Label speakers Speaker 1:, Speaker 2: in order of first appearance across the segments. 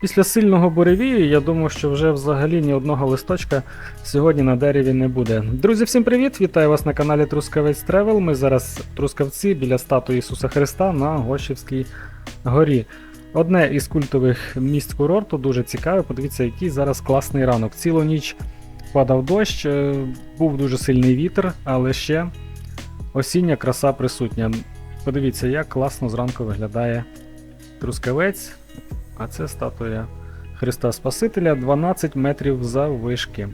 Speaker 1: Після сильного буревію я думаю, що вже взагалі ні одного листочка сьогодні на дереві не буде. Друзі, всім привіт! Вітаю вас на каналі Трускавець Тревел. Ми зараз Трускавці біля статуї Ісуса Христа на Гощівській горі. Одне із культових місць курорту, дуже цікаве. Подивіться, який зараз класний ранок. Цілу ніч падав дощ, е, був дуже сильний вітер, але ще осіння краса присутня. Подивіться, як класно зранку виглядає Трускавець. А це статуя Христа Спасителя 12 метрів заввишки.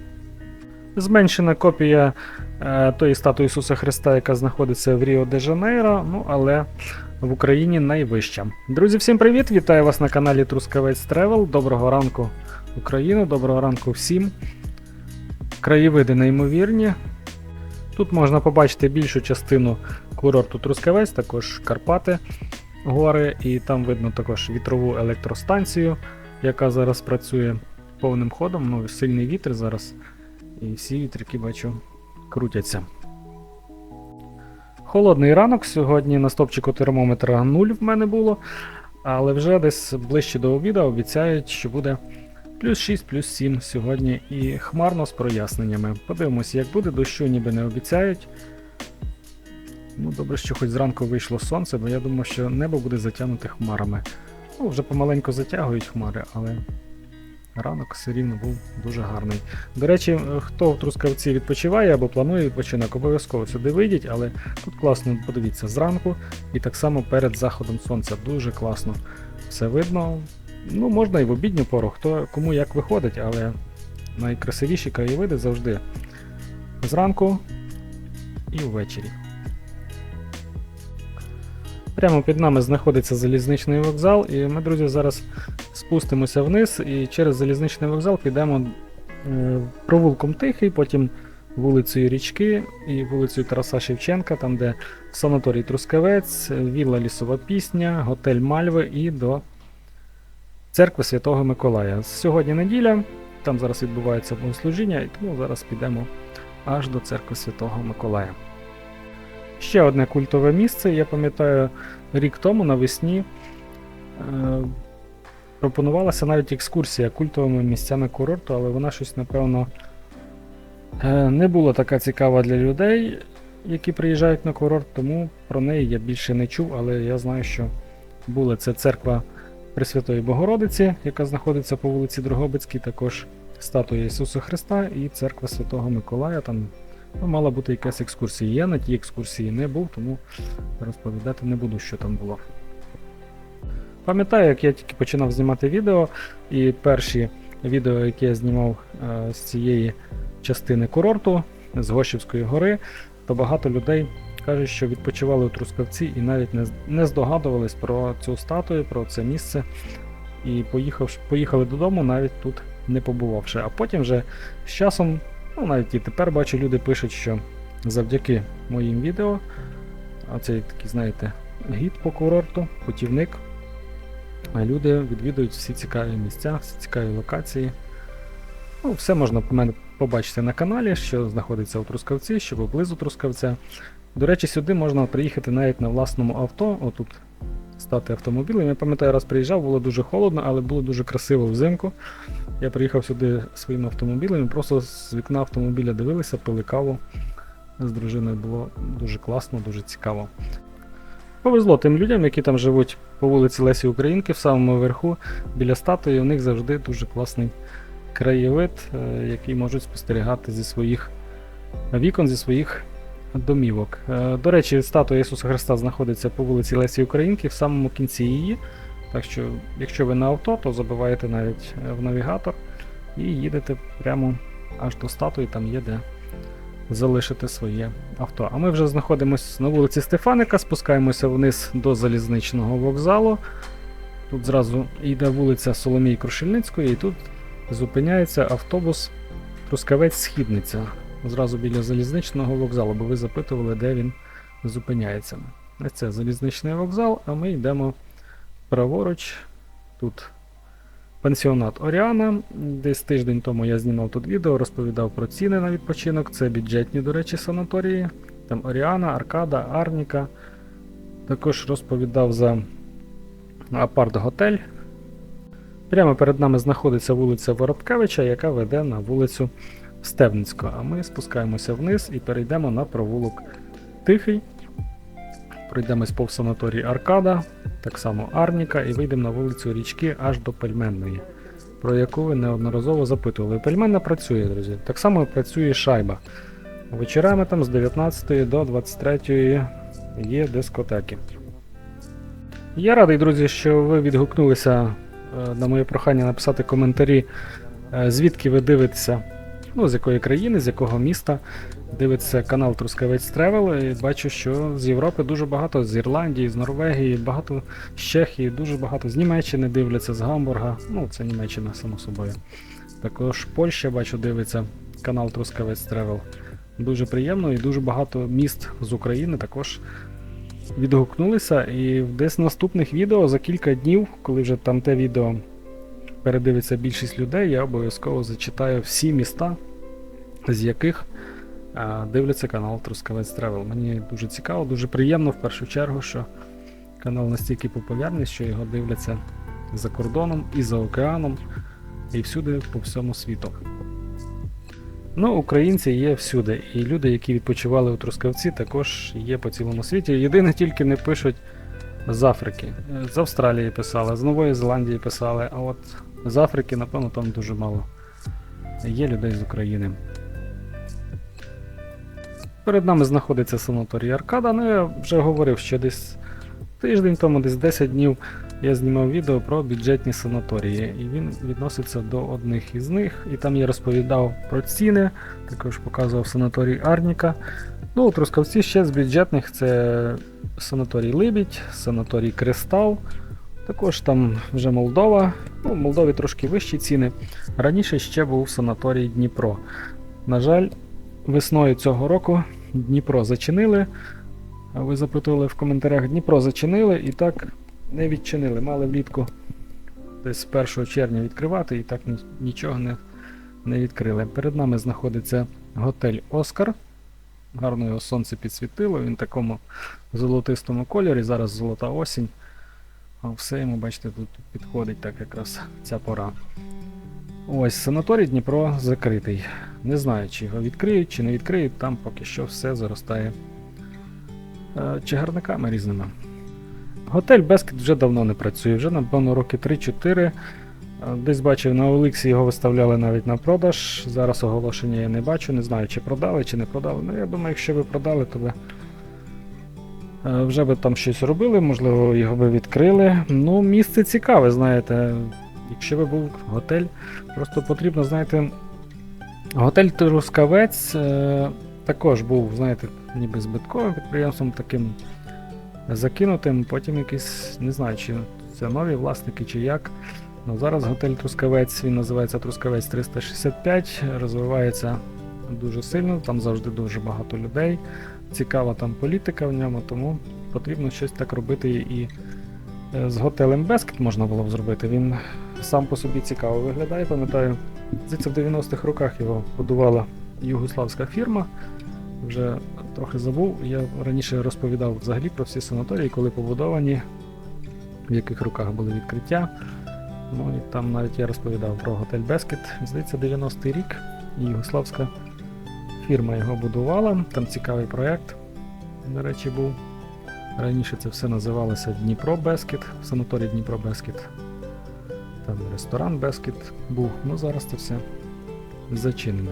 Speaker 1: Зменшена копія е, тої статуї Ісуса Христа, яка знаходиться в Ріо де Жанейро, ну але в Україні найвища. Друзі, всім привіт! Вітаю вас на каналі Трускавець Тревел. Доброго ранку, Україна, доброго ранку всім. Краєвиди неймовірні. Тут можна побачити більшу частину курорту Трускавець, також Карпати гори, і там видно також вітрову електростанцію, яка зараз працює повним ходом. Ну, сильний вітер зараз. І всі вітряки, бачу, крутяться. Холодний ранок сьогодні на стопчику термометра 0 в мене було, але вже десь ближче до обіду обіцяють, що буде плюс 6, плюс 7 сьогодні і хмарно з проясненнями. Подивимося, як буде, дощу ніби не обіцяють. Ну, добре, що хоч зранку вийшло сонце, бо я думав, що небо буде затягнуте хмарами. Ну, вже помаленьку затягують хмари, але ранок все рівно був дуже гарний. До речі, хто в Трускавці відпочиває або планує відпочинок, обов'язково сюди вийдіть, але тут класно, подивіться, зранку і так само перед заходом сонця. Дуже класно все видно. Ну, можна і в обідню пору, хто кому як виходить, але найкрасивіші краєвиди завжди зранку і ввечері. Прямо під нами знаходиться залізничний вокзал, і ми, друзі, зараз спустимося вниз і через залізничний вокзал підемо е, провулком Тихий, потім вулицею Річки і вулицею Тараса Шевченка, там де санаторій Трускавець, вілла Лісова Пісня, готель Мальви і до церкви Святого Миколая. Сьогодні неділя, там зараз відбувається богослужіння, і тому зараз підемо аж до церкви Святого Миколая. Ще одне культове місце, я пам'ятаю, рік тому навесні е, пропонувалася навіть екскурсія культовими місцями курорту, але вона щось, напевно, е, не була така цікава для людей, які приїжджають на курорт, тому про неї я більше не чув, але я знаю, що була це церква Пресвятої Богородиці, яка знаходиться по вулиці Дрогобицькій, також статуя Ісуса Христа і церква Святого Миколая. Там Ну, мала бути якась екскурсія. Я на тій екскурсії не був, тому розповідати не буду, що там було. Пам'ятаю, як я тільки починав знімати відео, і перші відео, які я знімав е, з цієї частини курорту, з Гощівської гори, то багато людей кажуть, що відпочивали у Трускавці і навіть не, не здогадувались про цю статую, про це місце. І поїхав, поїхали додому, навіть тут не побувавши. А потім вже з часом Ну, навіть і тепер бачу, люди пишуть, що завдяки моїм відео, а це такий, знаєте, гід по курорту, путівник. Люди відвідують всі цікаві місця, всі цікаві локації. Ну, Все можна мене побачити на каналі, що знаходиться у Трускавці, що поблизу Трускавця. До речі, сюди можна приїхати навіть на власному авто. Отут стати автомобілем. Я пам'ятаю, раз приїжджав, було дуже холодно, але було дуже красиво взимку. Я приїхав сюди своїм автомобілем і просто з вікна автомобіля дивилися, пили каву з дружиною. Було дуже класно, дуже цікаво. Повезло тим людям, які там живуть по вулиці Лесі Українки, в самому верху, біля статуї, у них завжди дуже класний краєвид, е, який можуть спостерігати зі своїх вікон, зі своїх домівок. Е, До речі, статуя Ісуса Христа знаходиться по вулиці Лесі Українки в самому кінці її. Так що, якщо ви на авто, то забиваєте навіть е, в навігатор і їдете прямо аж до статуї, там є де залишити своє авто. А ми вже знаходимося на вулиці Стефаника, спускаємося вниз до залізничного вокзалу. Тут зразу йде вулиця Соломії Крушельницької, і тут зупиняється автобус Трускавець-Східниця. Зразу біля залізничного вокзалу, бо ви запитували, де він зупиняється. Це залізничний вокзал, а ми йдемо праворуч. Тут пансіонат Оріана. Десь тиждень тому я знімав тут відео, розповідав про ціни на відпочинок. Це бюджетні, до речі, санаторії. Там Оріана, Аркада, Арніка. Також розповідав за апарт-готель. Прямо перед нами знаходиться вулиця Воробкевича, яка веде на вулицю Стебницьку. А ми спускаємося вниз і перейдемо на провулок Тихий. Пройдемось повз санаторій Аркада, так само Арніка, і вийдемо на вулицю Річки аж до Пельменної, про яку ви неодноразово запитували. Пельменна працює, друзі. Так само працює шайба. Вечорами там з 19 до 23 є дискотеки. Я радий, друзі, що ви відгукнулися е, на моє прохання написати коментарі, е, звідки ви дивитеся, ну, з якої країни, з якого міста дивиться канал Трускавець Тревел. І бачу, що з Європи дуже багато, з Ірландії, з Норвегії, багато з Чехії, дуже багато з Німеччини дивляться, з Гамбурга. Ну, це Німеччина, само собою. Також Польща, бачу, дивиться канал Трускавець Тревел. Дуже приємно і дуже багато міст з України також відгукнулися. І десь наступних відео за кілька днів, коли вже там те відео передивиться більшість людей, я обов'язково зачитаю всі міста, з яких дивляться канал Трускавець Тревел. Мені дуже цікаво, дуже приємно в першу чергу, що канал настільки популярний, що його дивляться за кордоном і за океаном, і всюди по всьому світу. Ну, українці є всюди, і люди, які відпочивали у Трускавці, також є по цілому світі. Єдине тільки не пишуть з Африки. Е, З Австралії писали, з Нової Зеландії писали, а от з Африки, напевно, там дуже мало. Є людей з України. Перед нами знаходиться санаторій Аркада. Ну, я вже говорив, що десь тиждень тому, десь 10 днів я знімав відео про бюджетні санаторії, і він відноситься до одних із них. І там я розповідав про ціни, також показував санаторій Арніка. Ну, у Трускавці ще з бюджетних це санаторій Либідь, санаторій Кристал. Також там вже Молдова. Ну, в Молдові трошки вищі ціни. Раніше ще був санаторій Дніпро. На жаль, весною цього року Дніпро зачинили. Ви запитували в коментарях, Дніпро зачинили і так не відчинили. Мали влітку десь з 1 червня відкривати і так нічого не, не відкрили. Перед нами знаходиться готель Оскар. Гарно його сонце підсвітило, він в такому золотистому кольорі, зараз золота осінь. А все йому, бачите, тут підходить так якраз ця пора. Ось санаторій Дніпро закритий. Не знаю, чи його відкриють, чи не відкриють, там поки що все заростає е, чагарниками різними. Готель Бескет вже давно не працює, вже напевно роки 3-4. Е, Десь бачив на Олексі його виставляли навіть на продаж. Зараз оголошення я не бачу, не знаю, чи продали, чи не продали. Ну, я думаю, якщо ви продали, то ви вже би там щось робили, можливо, його би відкрили. Ну, місце цікаве, знаєте. Якщо би був готель, просто потрібно, знаєте, готель Трускавець е, також був, знаєте, ніби збитковим підприємством таким закинутим. Потім якийсь, не знаю, чи це нові власники, чи як. Ну, зараз готель Трускавець, він називається Трускавець 365, розвивається дуже сильно, там завжди дуже багато людей. Цікава там політика в ньому, тому потрібно щось так робити і е, з готелем Бескет можна було б зробити. Він сам по собі цікаво виглядає, пам'ятаю. Здається, в 90-х роках його будувала югославська фірма. Вже трохи забув. Я раніше розповідав взагалі про всі санаторії, коли побудовані, в яких роках були відкриття. Ну і там навіть я розповідав про готель Бескет. Здається, 90-й рік. І югославська фірма його будувала. Там цікавий проєкт, до речі, був. Раніше це все називалося Дніпро Бескет, санаторій Дніпро Бескет. Там ресторан Бескет був, ну зараз це все зачинено.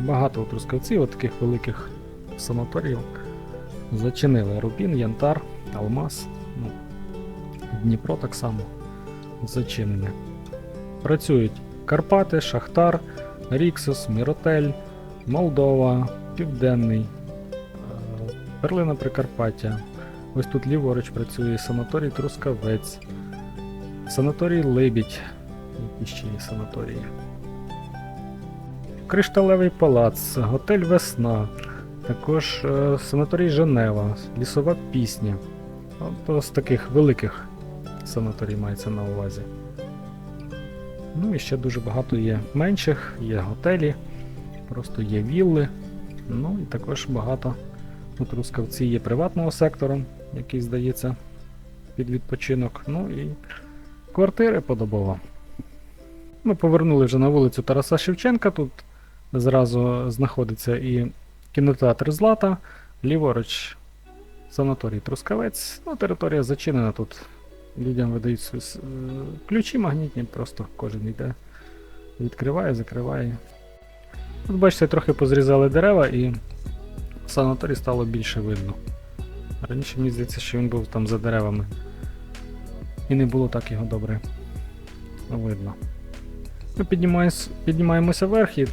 Speaker 1: Багато у Трускавці, от таких великих санаторіїв зачинили Рубін, Янтар, Алмаз, ну, Дніпро так само зачинене. Працюють Карпати, Шахтар, Ріксос, Міротель, Молдова, Південний, е, Перлина Прикарпаття. Ось тут ліворуч працює санаторій Трускавець, санаторій Либідь, які ще є санаторії. Кришталевий палац, готель Весна, також е, санаторій Женева, лісова пісня. От з таких великих санаторій мається на увазі. Ну і ще дуже багато є менших, є готелі, просто є вілли. Ну і також багато у Трускавці є приватного сектору, який здається під відпочинок. Ну і квартири подобово. Ми повернули вже на вулицю Тараса Шевченка. Тут зразу знаходиться і кінотеатр Злата, ліворуч санаторій Трускавець. Ну, територія зачинена тут. Людям видають е, ключі магнітні, просто кожен йде, відкриває, закриває. Тут бачите, трохи позрізали дерева і санаторій стало більше видно. Раніше мені здається, що він був там за деревами. І не було так його добре видно. Ми піднімаємось, піднімаємося вверх і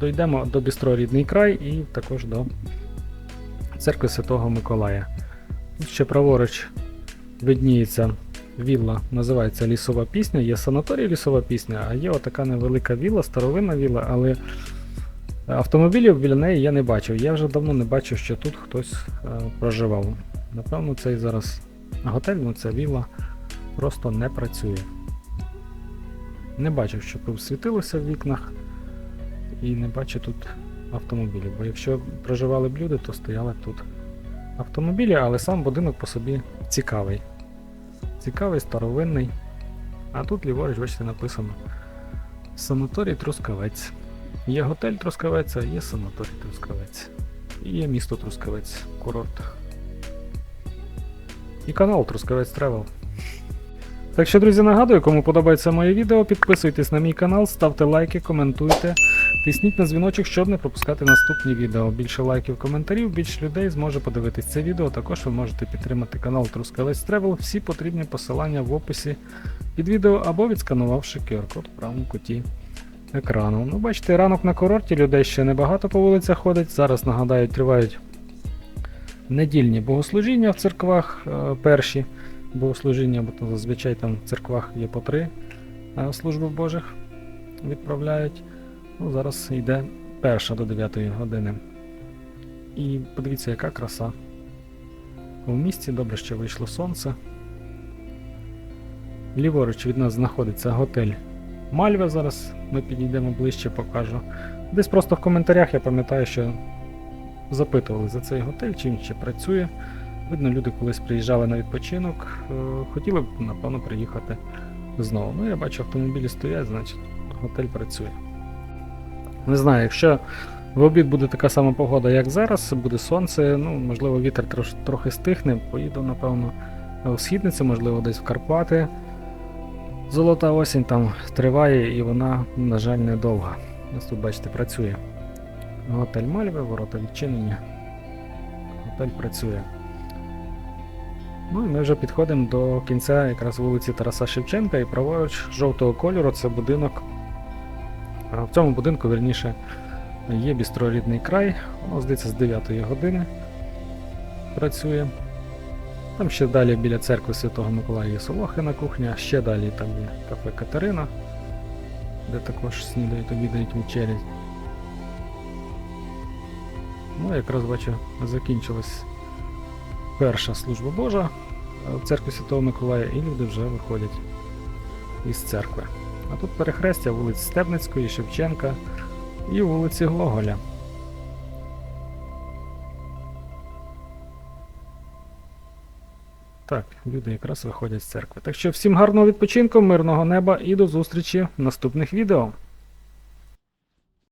Speaker 1: дійдемо до бістро Рідний край і також до церкви Святого Миколая. Тут ще праворуч видніється вілла, називається Лісова пісня, є санаторій Лісова пісня, а є отака невелика вілла, старовинна вілла, але автомобілів біля неї я не бачив. Я вже давно не бачив, що тут хтось е, проживав. Напевно, цей зараз готель, ну ця вілла просто не працює. Не бачив, щоб світилося в вікнах, і не бачу тут автомобілів. Бо якщо проживали б люди, то стояли тут автомобілі, але сам будинок по собі цікавий. Цікавий, старовинний. А тут ліворуч, бачите, написано Санаторій Трускавець. Є готель Трускавець, а є санаторій Трускавець. І є місто Трускавець, курорт. І канал Трускавець Тревел. Так що, друзі, нагадую, кому подобається моє відео, підписуйтесь на мій канал, ставте лайки, коментуйте, тисніть на дзвіночок, щоб не пропускати наступні відео. Більше лайків, коментарів, більше людей зможе подивитись це відео. Також ви можете підтримати канал Трускавець Тревел. Всі потрібні посилання в описі під відео або відсканувавши QR-код в правому куті екрану. Ну, бачите, ранок на курорті, людей ще небагато по вулицях ходить. Зараз нагадаю, тривають недільні богослужіння в церквах е, перші богослужіння, бо зазвичай там в церквах є по три е, служби Божих відправляють. Ну, зараз йде перша до 9 години. І подивіться, яка краса. У місті добре, що вийшло сонце. Ліворуч від нас знаходиться готель Мальва. Зараз ми підійдемо ближче, покажу. Десь просто в коментарях я пам'ятаю, що запитували за цей готель, чи він ще працює. Видно, люди колись приїжджали на відпочинок, е, хотіли б, напевно, приїхати знову. Ну, я бачу, автомобілі стоять, значить готель працює. Не знаю, якщо в обід буде така сама погода, як зараз, буде сонце, ну, можливо, вітер трохи стихне, поїду, напевно, в східницю, можливо, десь в Карпати. Золота осінь там триває і вона, на жаль, недовга. Ось тут, бачите, працює. Готель Мальви, ворота відчинені. Готель працює. Ну і ми вже підходимо до кінця якраз вулиці Тараса Шевченка і праворуч жовтого кольору це будинок. В цьому будинку, верніше, є бістро рідний край. Воно, здається, з 9 години працює. Там ще далі біля церкви Святого Миколая є Солохина кухня, ще далі там є кафе Катерина, де також снідають, обідають вечерять. Ну, якраз бачу, закінчилась перша служба Божа е, в церкві Святого Миколая, і люди вже виходять із церкви. А тут перехрестя вулиць Стебницької, Шевченка і вулиці Гоголя. Так, люди якраз виходять з церкви. Так що всім гарного відпочинку, мирного неба і до зустрічі в наступних відео.